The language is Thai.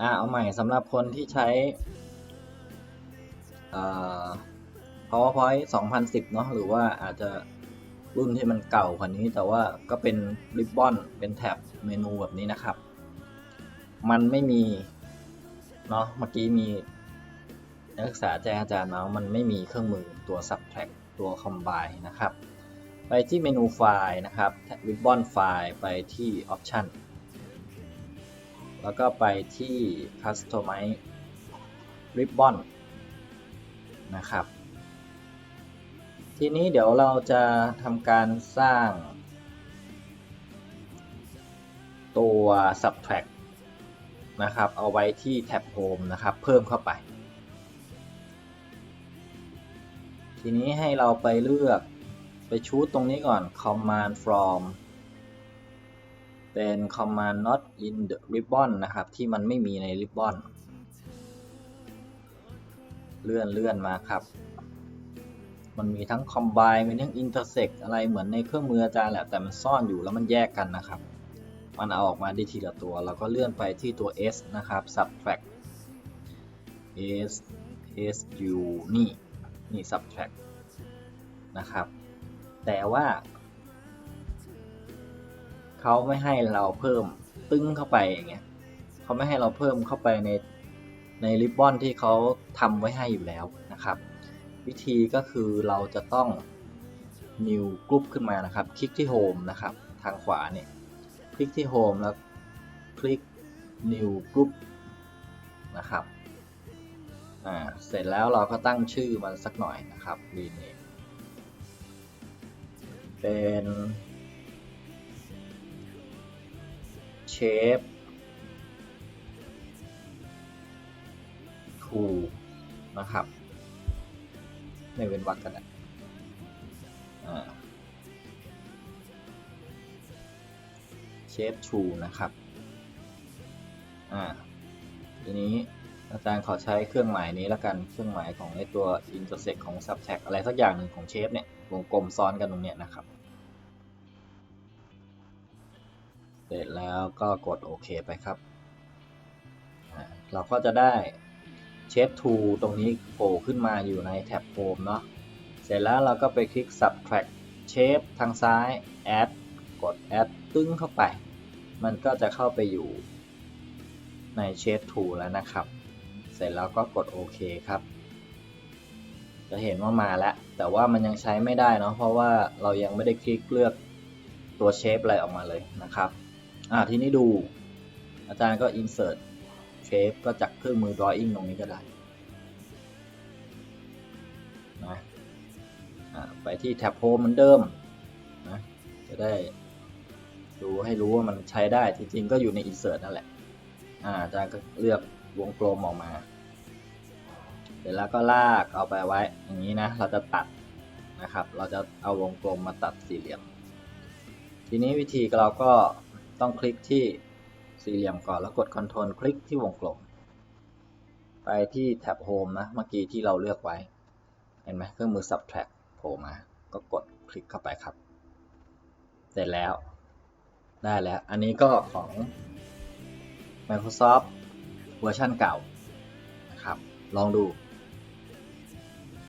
อ่าเอาใหม่สำหรับคนที่ใช้อ่า PowerPoint 2010 เนาะหรือว่าอาจจะรุ่นที่มันเก่ากว่านี้ แต่ว่าก็เป็นริบบอนเป็นแท็บเมนูแบบนี้นะครับ มันไม่มี เนาะเมื่อกี้มีนักศึกษาแจ้งอาจารย์มาว่ามันไม่มีเครื่องมือตัว subtract ตัว combine นะครับ ไปที่เมนูไฟล์นะครับ ribbon ไฟล์ไปที่ option แล้วก็ไปที่ customize ribbon นะครับ ทีนี้เดี๋ยวเราจะทำการสร้าง ตัว subtract นะครับ เอาไว้ที่แท็บ home นะครับ เพิ่มเข้าไป ทีนี้ให้เราไปเลือกไปชูดตรงนี้ก่อน command from เป็น command not in the ribbon นะครับ ที่มันไม่มีใน ribbon เลื่อนเลื่อนมาครับ มันมีทั้ง combine มีทั้ง intersect อะไรเหมือนในเครื่องมืออาจารย์แหละ แต่มันซ่อนอยู่แล้วมันแยกกันนะครับ มันเอาออกมาได้ทีละตัว เราก็เลื่อนไปที่ตัว s นะครับ subtract s s u นี่ นี่ subtract นะครับ แต่ว่า เขาไม่ให้เราเพิ่มตึ้งเข้าไปอย่างเงี้ยเขาไม่ให้เราเพิ่มเข้าไปในในริบบอนที่เขาทำไว้ให้อยู่แล้วนะครับ วิธีก็คือเราจะต้อง new group ขึ้นมานะครับ คลิกที่ home นะครับ ทางขวาเนี่ยคลิกที่ home แล้วคลิก new group นะครับอ่าเสร็จแล้วเราก็ตั้งชื่อมันสักหน่อยนะครับ rename เป็น shape to นะครับ ไม่เว้นวรรคกันนะอ่า shape to นะครับ อ่า ทีนี้อาจารย์ขอใช้เครื่องหมายนี้แล้วกัน เครื่องหมายของไอตัว intersect ของ subtract อะไรสักอย่างหนึ่งของเชฟเนี่ย วงกลมซ้อนกันตรงเนี้ยนะครับ เสร็จแล้วก็กดโอเคไปครับ เราก็จะได้เชฟ to ตรงนี้โผล่ขึ้นมาอยู่ในแท็บ home เนาะ เสร็จแล้วเราก็ไปคลิก subtract shape ทางซ้าย add กด add ตึ้งเข้าไป มันก็จะเข้าไปอยู่ใน shape to แล้วนะครับ เสร็จแล้วก็กดโอเคครับ จะเห็นว่ามาแล้ว แต่ว่ามันยังใช้ไม่ได้เนาะ เพราะว่าเรายังไม่ได้คลิกเลือกตัวเชฟอะไรออกมาเลยนะครับ อ่าทีนี้ดู อาจารย์ก็ insert shape ก็จากเครื่องมือ drawing ตรงนี้ก็ได้นะอ่าไปที่แท็บ home เหมือนเดิมนะจะได้ดูให้รู้ว่ามันใช้ได้จริงๆ ก็อยู่ใน insert นั่นแหละอ่าอาจารย์ก็เลือกวงกลมออกมาเสร็จแล้วก็ลากเอาไปไว้ อย่างนี้นะ เราจะตัดนะครับ เราจะเอาวงกลมมาตัดสี่เหลี่ยม ทีนี้วิธีเราก็ ต้องคลิกที่สี่เหลี่ยมก่อนแล้วกด Ctrl คลิกที่วงกลม ไปที่แท็บ Home นะ เมื่อกี้ที่เราเลือกไว้ เห็นไหมเครื่องมือ Subtract โผล่มา ก็กดคลิกเข้าไปครับ เสร็จแล้ว ได้แล้ว อันนี้ก็ของ Microsoft เวอร์ชันเก่านะครับ ลองดู